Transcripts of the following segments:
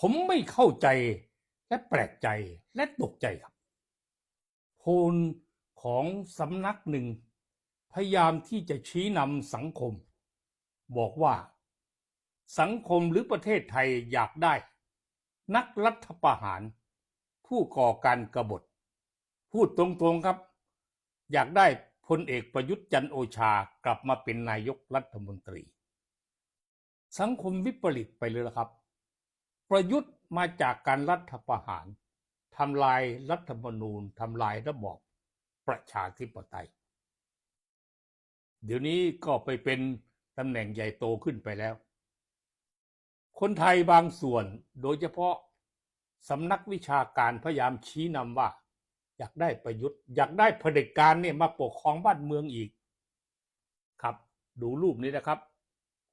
ผมไม่เข้าใจและแปลกใจและตกใจครับโพลของสำนักหนึ่ง พยายามที่จะชี้นำสังคม บอกว่า สังคมหรือประเทศไทยอยากได้ นักรัฐประหาร ผู้ก่อการกบฏ พูดตรงๆครับ อยากได้พลเอกประยุทธ์จันโอชากลับมาเป็นนายกรัฐมนตรี สังคมวิปริตไปเลยละครับ ประยุทธ์มาจากการรัฐประหารทำลายรัฐธรรมนูญทำลายระบอบประชาธิปไตย เดี๋ยวนี้ก็ไปเป็นตำแหน่งใหญ่โตขึ้นไปแล้ว คนไทยบางส่วนโดยเฉพาะสำนักวิชาการพยายามชี้นำว่า อยากได้ประยุทธ์ อยากได้เผด็จการเนี่ยมาปกครองบ้านเมืองอีก ครับ ดูรูปนี้นะครับ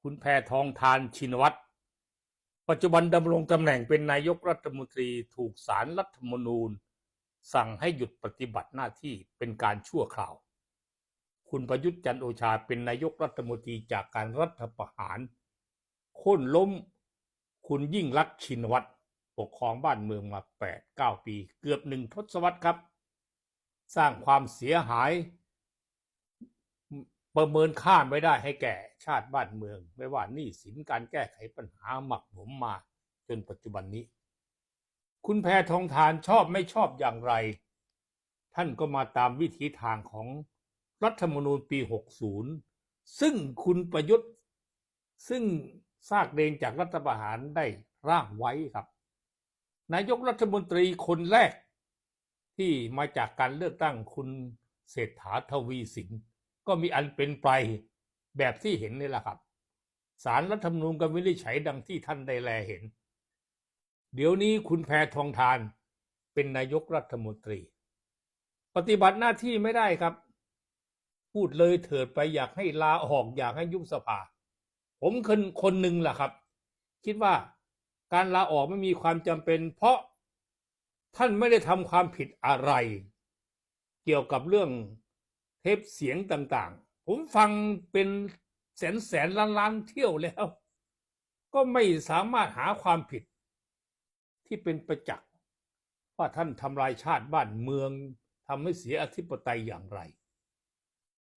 คุณแพทองทานชินวัตร ปัจจุบันดำรงตำแหน่งเป็นนายกรัฐมนตรีถูกสารรัฐธรรมนูญ สั่งให้หยุดปฏิบัติหน้าที่เป็นการชั่วคราว คุณประยุทธ์จันโอชาเป็นนายกรัฐมนตรีจากการรัฐประหารโค่นล้มคุณยิ่งรักชินวัตรปกครองบ้านเมืองมา8-9ปี เกือบหนึ่งทศวรรษครับ สร้างความเสียหาย ประเมินค่าไม่ได้ให้แก่ชาติบ้านเมือง ไม่ว่านี้สินการแก้ไขปัญหาหมักหมมมาจนปัจจุบันนี้ คุณแพทองทานชอบไม่ชอบอย่างไร ท่านก็มาตามวิถีทางของรัฐธรรมนูญปี 60 ซึ่งคุณประยุทธ์ ซึ่งซากเดงจากรัฐประหารได้ร่างไว้ครับ นายกรัฐมนตรีคนแรกที่มาจากการเลือกตั้งคุณเศรษฐาทวีสิน ก็มีอันเป็นไปแบบที่เห็นนี่แหละครับสารรัฐธรรมนูญก็วินิจฉัยดังที่ท่านได้แลเห็น เดี๋ยวนี้คุณแพทองทานเป็นนายกรัฐมนตรี ปฏิบัติหน้าที่ไม่ได้ครับ พูดเลยเถิดไปอยากให้ลาออกอยากให้ยุบสภา ผมคนคนหนึ่งแหละครับ คิดว่าการลาออกไม่มีความจำเป็น เพราะท่านไม่ได้ทำความผิดอะไร เกี่ยวกับเรื่อง เทปเสียงต่างๆ ผมฟังเป็นแสนแสนล้านล้านๆเที่ยวแล้ว ก็ไม่สามารถหาความผิด ที่เป็นประจักษ์ว่าท่านทำลายชาติบ้านเมืองทำให้เสียอธิปไตยอย่างไร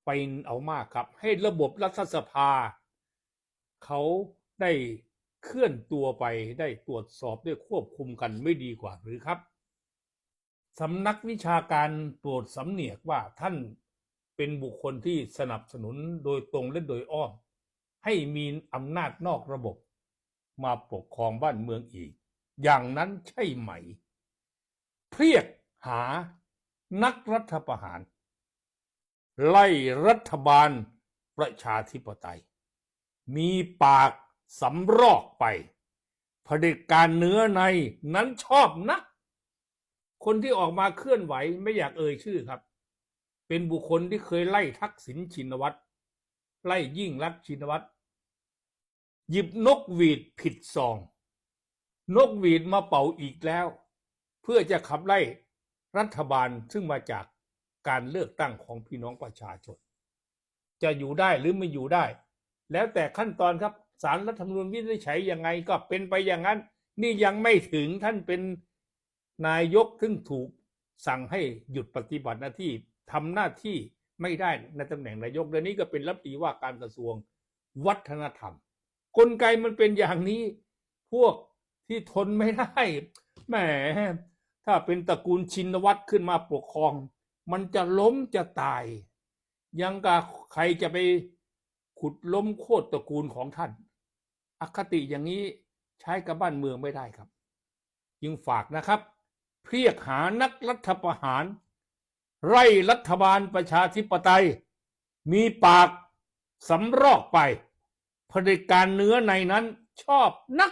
ไปเอามากครับ ให้ระบบรัฐสภา เขาได้เคลื่อนตัวไปได้ตรวจสอบได้ควบคุมกันไม่ดีกว่าหรือครับสำนักวิชาการโปรดสำเนียกว่าท่าน เป็นบุคคลที่สนับสนุนโดยตรงและโดยอ้อม ให้มีอำนาจนอกระบบ มาปกครองบ้านเมืองอีก อย่างนั้นใช่ไหม เพียกหานักรัฐประหาร ไล่รัฐบาลประชาธิปไตย มีปากสำรอกไปเผด็จการเนื้อในนั้นชอบนักคนที่ออกมาเคลื่อนไหวไม่อยากเอ่ยชื่อครับ เป็นบุคคลที่เคยไล่ทักษิณชินวัตรไล่ยิ่งรักชินวัตรหยิบนกหวีดผิดซอง นกหวีดมาเป่าอีกแล้ว เพื่อจะขับไล่รัฐบาลซึ่งมาจากการเลือกตั้งของพี่น้องประชาชน จะอยู่ได้หรือไม่อยู่ได้ แล้วแต่ขั้นตอนครับสารรัฐธรรมนูญวินิจฉัยยังไงก็เป็นไปอย่างนั้น นี่ยังไม่ถึงท่านเป็นนายกซึ่งถูกสั่งให้หยุดปฏิบัติหน้าที่ ทำหน้าที่ไม่ได้ในตำแหน่งนายกเดี๋ยวนี้ก็เป็นรัฐมนตรีว่าการกระทรวงวัฒนธรรม กลไกมันเป็นอย่างนี้พวกที่ทนไม่ได้แหมถ้าเป็นตระกูลชินวัตรขึ้นมาปกครอง มันจะล้มจะตาย ยังกับใครจะไปขุดล้มโคตรตระกูลของท่าน อคติอย่างนี้ใช้กับบ้านเมืองไม่ได้ครับยึงฝากนะครับ เพียกหานักรัฐประหาร ไร่รัฐบาลประชาธิปไตย มีปากสำรอกไปเผด็จการเนื้อในนั้นชอบนัก